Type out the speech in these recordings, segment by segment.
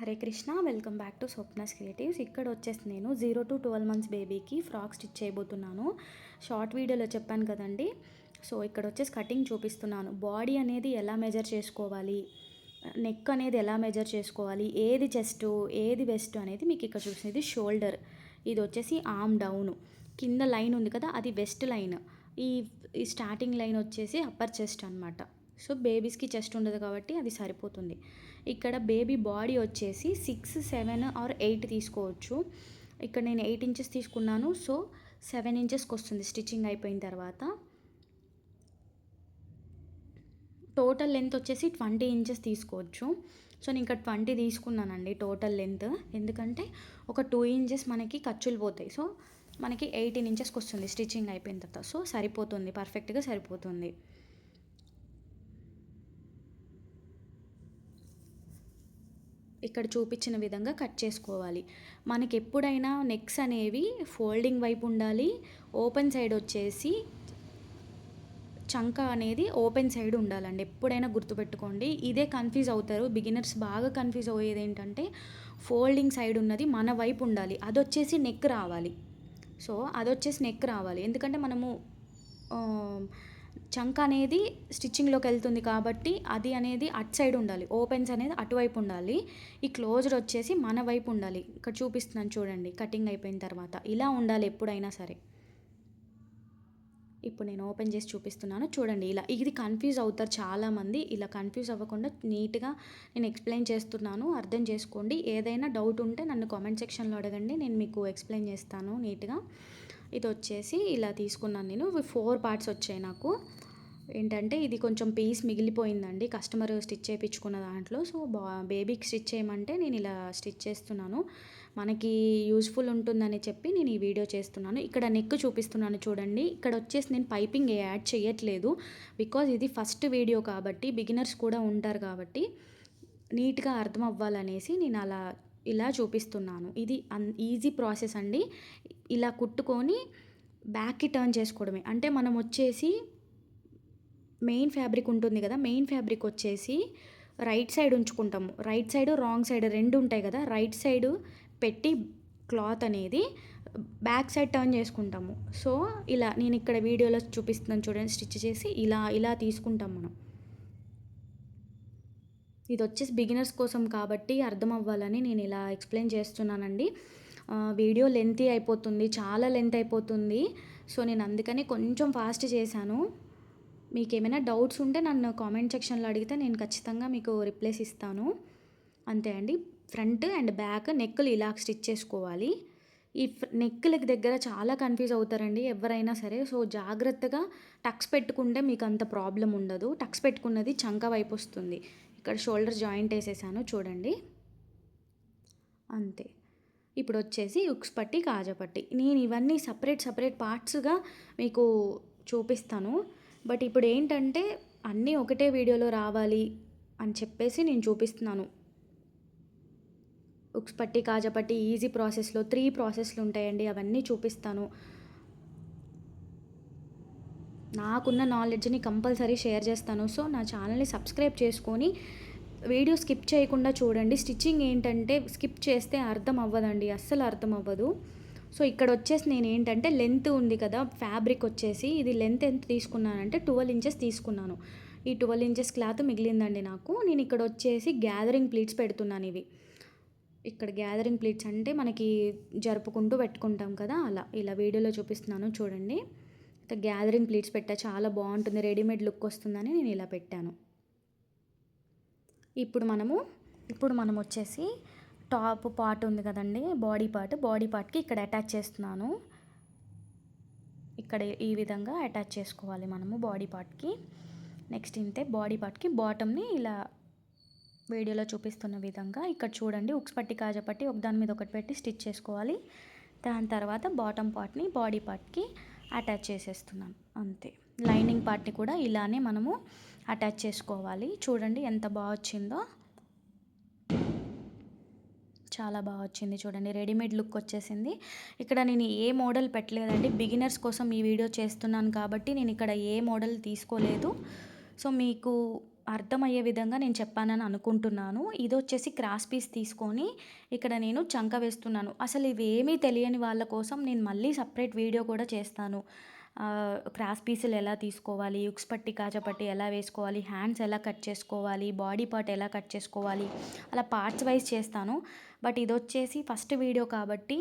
Hare Krishna welcome back to Swapna's creatives. ఇక్కడ వచ్చేసి నేను జీరో టు ట్వెల్వ్ మంత్స్ బేబీకి ఫ్రాక్ స్టిచ్ చేయబోతున్నాను. షార్ట్ వీడియోలో చెప్పాను కదండి. సో ఇక్కడ వచ్చేసి కటింగ్ చూపిస్తున్నాను. బాడీ అనేది ఎలా మెజర్ చేసుకోవాలి? నెక్ అనేది ఎలా మెజర్ చేసుకోవాలి? ఏది చెస్ట్ ఏది వెస్ట్ అనేది మీకు ఇక్కడ చూసినది షోల్డర్. ఇది వచ్చేసి ఆమ్ డౌన్. కింద లైన్ ఉంది కదా అది వెస్ట్ లైన్. ఈ ఈ స్టార్టింగ్ లైన్ వచ్చేసి అప్పర్ చెస్ట్ అనమాట సో బేబీస్కి చెస్ట్ ఉండదు కాబట్టి అది సరిపోతుంది. ఇక్కడ బేబీ బాడీ వచ్చేసి సిక్స్ సెవెన్ ఆర్ ఎయిట్ తీసుకోవచ్చు. ఇక్కడ నేను ఎయిట్ ఇంచెస్ తీసుకున్నాను సో సెవెన్ ఇంచెస్కి వస్తుంది స్టిచ్చింగ్ అయిపోయిన తర్వాత. టోటల్ లెంత్ వచ్చేసి ట్వంటీ ఇంచెస్ తీసుకోవచ్చు. సో నేను ఇంకా ట్వంటీ తీసుకున్నానండి టోటల్ లెంత్ ఎందుకంటే ఒక టూ ఇంచెస్ మనకి ఖర్చులు పోతాయి. సో మనకి ఎయిటీన్ ఇంచెస్కి వస్తుంది స్టిచ్చింగ్ అయిపోయిన తర్వాత. సో సరిపోతుంది పర్ఫెక్ట్గా సరిపోతుంది. ఇక్కడ చూపించిన విధంగా కట్ చేసుకోవాలి. మనకి ఎప్పుడైనా నెక్స్ అనేవి ఫోల్డింగ్ వైపు ఉండాలి ఓపెన్ సైడ్ వచ్చేసి చంక అనేది ఓపెన్ సైడ్ ఉండాలండి. ఎప్పుడైనా గుర్తుపెట్టుకోండి. ఇదే కన్ఫ్యూజ్ అవుతారు. బిగినర్స్ బాగా కన్ఫ్యూజ్ అయ్యేది ఏంటంటే ఫోల్డింగ్ సైడ్ ఉన్నది మన వైపు ఉండాలి. అది వచ్చేసి నెక్ రావాలి. సో అది వచ్చేసి నెక్ రావాలి. ఎందుకంటే మనము చంక్ అనేది స్టిచ్చింగ్లోకి వెళ్తుంది కాబట్టి అది అనేది అటు సైడ్ ఉండాలి. ఓపెన్స్ అనేది అటువైపు ఉండాలి. ఈ క్లోజ్డ్ వచ్చేసి మన వైపు ఉండాలి. ఇక్కడ చూపిస్తున్నాను చూడండి. కటింగ్ అయిపోయిన తర్వాత ఇలా ఉండాలి ఎప్పుడైనా సరే. ఇప్పుడు నేను ఓపెన్ చేసి చూపిస్తున్నాను. చూడండి ఇలా ఇది కన్ఫ్యూజ్ అవుతారు చాలామంది. ఇలా కన్ఫ్యూజ్ అవ్వకుండా నీట్గా నేను ఎక్స్ప్లెయిన్ చేస్తున్నాను. అర్థం చేసుకోండి. ఏదైనా డౌట్ ఉంటే నన్ను కామెంట్ సెక్షన్లో అడగండి. నేను మీకు ఎక్స్ప్లెయిన్ చేస్తాను నీట్గా. ఇది వచ్చేసి ఇలా తీసుకున్నాను నేను. ఫోర్ పార్ట్స్ వచ్చాయి నాకు. ఏంటంటే ఇది కొంచెం పీస్ మిగిలిపోయిందండి. కస్టమర్ స్టిచ్ చేయించుకున్న దాంట్లో. సో బా బేబీకి స్టిచ్ చేయమంటే నేను ఇలా స్టిచ్ చేస్తున్నాను. మనకి యూస్ఫుల్ ఉంటుందని చెప్పి నేను ఈ వీడియో చేస్తున్నాను. ఇక్కడ నెక్ చూపిస్తున్నాను చూడండి. ఇక్కడ వచ్చేసి నేను పైపింగ్ యాడ్ చేయట్లేదు. బికాజ్ ఇది ఫస్ట్ వీడియో కాబట్టి బిగినర్స్ కూడా ఉంటారు కాబట్టి నీట్గా అర్థం అవ్వాలనేసి నేను అలా ఇలా చూపిస్తున్నాను. ఇది అన్ ఈజీ ప్రాసెస్ అండి. ఇలా కుట్టుకొని బ్యాక్కి టర్న్ చేసుకోవడమే. అంటే మనం వచ్చేసి మెయిన్ ఫ్యాబ్రిక్ ఉంటుంది కదా మెయిన్ ఫ్యాబ్రిక్ వచ్చేసి రైట్ సైడ్ ఉంచుకుంటాము. రైట్ సైడ్ రాంగ్ సైడ్ రెండు ఉంటాయి కదా రైట్ సైడ్ పెట్టి క్లాత్ అనేది బ్యాక్ సైడ్ టర్న్ చేసుకుంటాము. సో ఇలా నేను ఇక్కడ వీడియోలో చూపిస్తున్నాను చూడండి స్టిచ్ చేసి ఇలా ఇలా తీసుకుంటాం మనం. ఇది వచ్చేసి బిగినర్స్ కోసం కాబట్టి అర్థం అవ్వాలని నేను ఇలా ఎక్స్ప్లెయిన్ చేస్తున్నానండి. వీడియో లెంతీ అయిపోతుంది చాలా లెంత్ అయిపోతుంది. సో నేను అందుకని కొంచెం ఫాస్ట్ చేశాను. మీకు ఏమైనా డౌట్స్ ఉంటే నన్ను కామెంట్ సెక్షన్లో అడిగితే నేను ఖచ్చితంగా మీకు రిప్లైస్ ఇస్తాను. అంతే అండి. ఫ్రంట్ అండ్ బ్యాక్ నెక్కులు ఇలా స్టిచ్ చేసుకోవాలి. ఈ నెక్కులకి దగ్గర చాలా కన్ఫ్యూజ్ అవుతారండి ఎవరైనా సరే. సో జాగ్రత్తగా టక్స్ పెట్టుకుంటే మీకు అంత ప్రాబ్లం ఉండదు. టక్స్ పెట్టుకున్నది చంక వైపు వస్తుంది. ఇక్కడ షోల్డర్ జాయింట్ వేసేసాను చూడండి. అంతే. ఇప్పుడు వచ్చేసి ఉక్స్ పట్టి కాజపట్టి నేను ఇవన్నీ సపరేట్ సపరేట్ పార్ట్స్గా మీకు చూపిస్తాను. బట్ ఇప్పుడు ఏంటంటే అన్నీ ఒకటే వీడియోలో రావాలి అని చెప్పేసి నేను చూపిస్తున్నాను. ఉక్స్ పట్టి కాజపట్టి ఈజీ ప్రాసెస్లో త్రీ ప్రాసెస్లు ఉంటాయండి అవన్నీ చూపిస్తాను. నాకున్న నాలెడ్జ్ని కంపల్సరీ షేర్ చేస్తాను. సో నా ఛానల్ని సబ్స్క్రైబ్ చేసుకొని వీడియో స్కిప్ చేయకుండా చూడండి. స్టిచ్చింగ్ ఏంటంటే స్కిప్ చేస్తే అర్థం అవ్వదండి. అస్సలు అర్థం అవ్వదు. సో ఇక్కడ వచ్చేసి నేను ఏంటంటే లెంత్ ఉంది కదా ఫ్యాబ్రిక్ వచ్చేసి ఇది లెంత్ ఎంత తీసుకున్నానంటే ట్వెల్వ్ ఇంచెస్ తీసుకున్నాను. ఈ ట్వెల్వ్ ఇంచెస్ క్లాత్ మిగిలిందండి నాకు. నేను ఇక్కడ వచ్చేసి గ్యాదరింగ్ ప్లీట్స్ పెడుతున్నాను ఇవి. ఇక్కడ గ్యాదరింగ్ ప్లీట్స్ అంటే మనకి జరుపుకుంటూ పెట్టుకుంటాం కదా అలా. ఇలా వీడియోలో చూపిస్తున్నాను చూడండి. గ్యాదరింగ్ ప్లీట్స్ పెట్టా. చాలా బాగుంటుంది. రెడీమేడ్ లుక్ వస్తుందని నేను ఇలా పెట్టాను. ఇప్పుడు మనము ఇప్పుడు మనం వచ్చేసి టాప్ పార్ట్ ఉంది కదండి. బాడీ పార్ట్ బాడీ పార్ట్కి ఇక్కడ అటాచ్ చేస్తున్నాను. ఇక్కడ ఈ విధంగా అటాచ్ చేసుకోవాలి మనము బాడీ పార్ట్కి నెక్స్ట్ ఇంతే బాడీ పార్ట్కి బాటమ్ని ఇలా వీడియోలో చూపిస్తున్న విధంగా ఇక్కడ చూడండి. ఉక్స్ పట్టి కాజపట్టి ఒక దాని మీద ఒకటి పెట్టి స్టిచ్ చేసుకోవాలి. దాని తర్వాత బాటమ్ పార్ట్ని బాడీ పార్ట్కి అటాచ్ చేసేస్తున్నాను అంతే. లైనింగ్ పార్ట్ని కూడా ఇలానే మనము అటాచ్ చేసుకోవాలి. చూడండి ఎంత బాగా వచ్చిందో. చాలా బాగా వచ్చింది చూడండి. రెడీమేడ్ లుక్ వచ్చేసింది. ఇక్కడ నేను ఏ మోడల్ పెట్టలేదండి. బిగినర్స్ కోసం ఈ వీడియో చేస్తున్నాను కాబట్టి నేను ఇక్కడ ఏ మోడల్ తీసుకోలేదు. సో మీకు అర్థమయ్యే విధంగా నేను చెప్పానని అనుకుంటున్నాను. ఇది వచ్చేసి క్రాస్ పీస్ తీసుకొని ఇక్కడ నేను చంక వేస్తున్నాను. అసలు ఇవేమీ తెలియని వాళ్ళ కోసం నేను మళ్ళీ సపరేట్ వీడియో కూడా చేస్తాను. క్రాస్ పీసులు ఎలా తీసుకోవాలి ఉక్స్ పట్టి కాజపట్టి ఎలా వేసుకోవాలి హ్యాండ్స్ ఎలా కట్ చేసుకోవాలి బాడీ పార్ట్ ఎలా కట్ చేసుకోవాలి అలా పార్ట్స్ వైజ్ చేస్తాను. బట్ ఇది వచ్చేసి ఫస్ట్ వీడియో కాబట్టి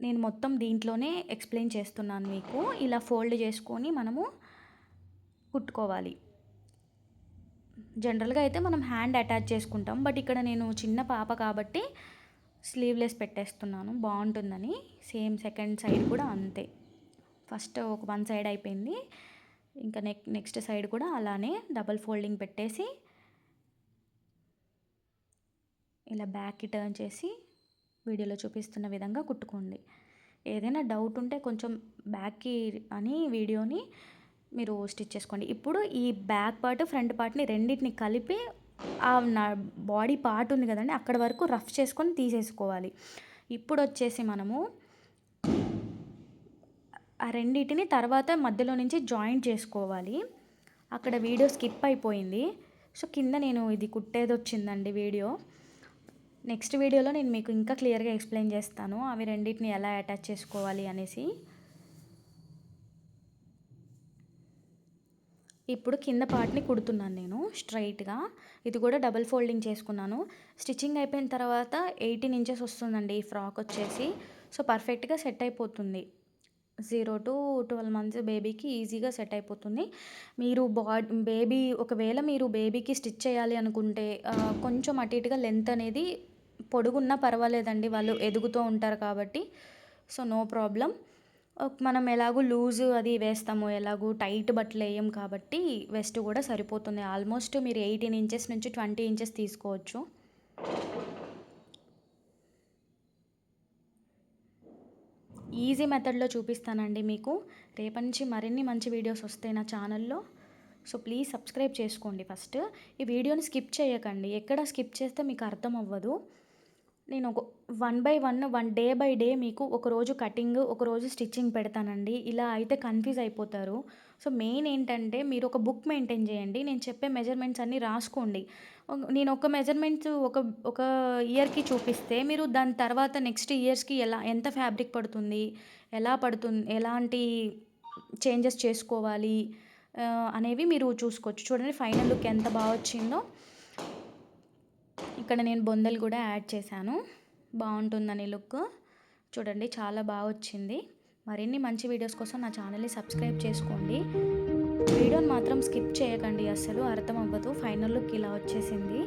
నేను మొత్తం దీంట్లోనే ఎక్స్ప్లెయిన్ చేస్తున్నాను మీకు. ఇలా ఫోల్డ్ చేసుకొని మనము కుట్టుకోవాలి. జనరల్గా అయితే మనం హ్యాండ్ అటాచ్ చేసుకుంటాం. బట్ ఇక్కడ నేను చిన్న పాప కాబట్టి స్లీవ్లెస్ పెట్టేస్తున్నాను. బాగుంటుందని. సేమ్ సెకండ్ సైడ్ కూడా అంతే. ఫస్ట్ ఒక వన్ సైడ్ అయిపోయింది. ఇంకా నెక్ నెక్స్ట్ సైడ్ కూడా అలానే డబల్ ఫోల్డింగ్ పెట్టేసి ఇలా బ్యాక్కి టర్న్ చేసి వీడియోలో చూపిస్తున్న విధంగా కుట్టుకోండి. ఏదైనా డౌట్ ఉంటే కొంచెం బ్యాక్కి అని వీడియోని మీరు స్టిచ్ చేసుకోండి. ఇప్పుడు ఈ బ్యాక్ పార్ట్ ఫ్రంట్ పార్ట్ని రెండింటిని కలిపి ఆ నా బాడీ పార్ట్ ఉంది కదండి అక్కడ వరకు రఫ్ చేసుకొని తీసేసుకోవాలి. ఇప్పుడు వచ్చేసి మనము ఆ రెండింటిని తర్వాత మధ్యలో నుంచి జాయింట్ చేసుకోవాలి. అక్కడ వీడియో స్కిప్ అయిపోయింది. సో కింద నేను ఇది కుట్టేది వచ్చిందండి వీడియో. నెక్స్ట్ వీడియోలో నేను మీకు ఇంకా క్లియర్గా ఎక్స్ప్లెయిన్ చేస్తాను. అవి రెండింటిని ఎలా అటాచ్ చేసుకోవాలి అనేసి. ఇప్పుడు కింద పార్ట్ని కుడుతున్నాను నేను స్ట్రైట్గా. ఇది కూడా డబల్ ఫోల్డింగ్ చేసుకున్నాను. స్టిచ్చింగ్ అయిపోయిన తర్వాత ఎయిటీన్ ఇంచెస్ వస్తుందండి ఈ ఫ్రాక్ వచ్చేసి. సో పర్ఫెక్ట్గా సెట్ అయిపోతుంది. జీరో టు ట్వెల్వ్ మంత్స్ బేబీకి ఈజీగా సెట్ అయిపోతుంది. మీరు బాడీ బేబీ ఒకవేళ మీరు బేబీకి స్టిచ్ చేయాలి అనుకుంటే కొంచెం అటు ఇటుగా లెంత్ అనేది పొడుగున్నా పర్వాలేదండి. వాళ్ళు ఎదుగుతూ ఉంటారు కాబట్టి. So no problem. మనం ఎలాగో లూజ్ అది వేస్తాము ఎలాగో టైట్ బట్టలు వేయం కాబట్టి వెస్ట్ కూడా సరిపోతుంది. ఆల్మోస్ట్ మీరు ఎయిటీన్ ఇంచెస్ నుంచి ట్వంటీ ఇంచెస్ తీసుకోవచ్చు. ఈజీ మెథడ్లో చూపిస్తానండి మీకు. రేపటి నుంచి మరిన్ని మంచి వీడియోస్ వస్తాయి నా ఛానల్లో. సో ప్లీజ్ సబ్స్క్రైబ్ చేసుకోండి ఫస్ట్. ఈ వీడియోని స్కిప్ చేయకండి. ఎక్కడ స్కిప్ చేస్తే మీకు అర్థం అవ్వదు. నేను ఒక one by one one day by day మీకు ఒకరోజు కటింగ్ ఒకరోజు స్టిచ్చింగ్ పెడతానండి. ఇలా అయితే కన్ఫ్యూజ్ అయిపోతారు. సో మెయిన్ ఏంటంటే మీరు ఒక బుక్ మెయింటైన్ చేయండి. నేను చెప్పే మెజర్మెంట్స్ అన్నీ రాసుకోండి. నేను ఒక మెజర్మెంట్స్ ఒక ఒక ఇయర్కి చూపిస్తే మీరు దాని తర్వాత నెక్స్ట్ ఇయర్స్కి ఎలా ఎంత ఫ్యాబ్రిక్ పడుతుంది ఎలా పడుతుంది ఎలాంటి చేంజెస్ చేసుకోవాలి అనేవి మీరు చూసుకోవచ్చు. చూడండి ఫైనల్ లుక్ ఎంత బాగా వచ్చిందో. ఇక్కడ నేను బొందలు కూడా యాడ్ చేశాను. బాగుంటుందని లుక్. చూడండి చాలా బాగా వచ్చింది. మరిన్ని మంచి వీడియోస్ కోసం నా ఛానల్ని సబ్స్క్రైబ్ చేసుకోండి. వీడియోని మాత్రం స్కిప్ చేయకండి అస్సలు అర్థం అవ్వదు. ఫైనల్ లుక్ ఇలా వచ్చేసింది.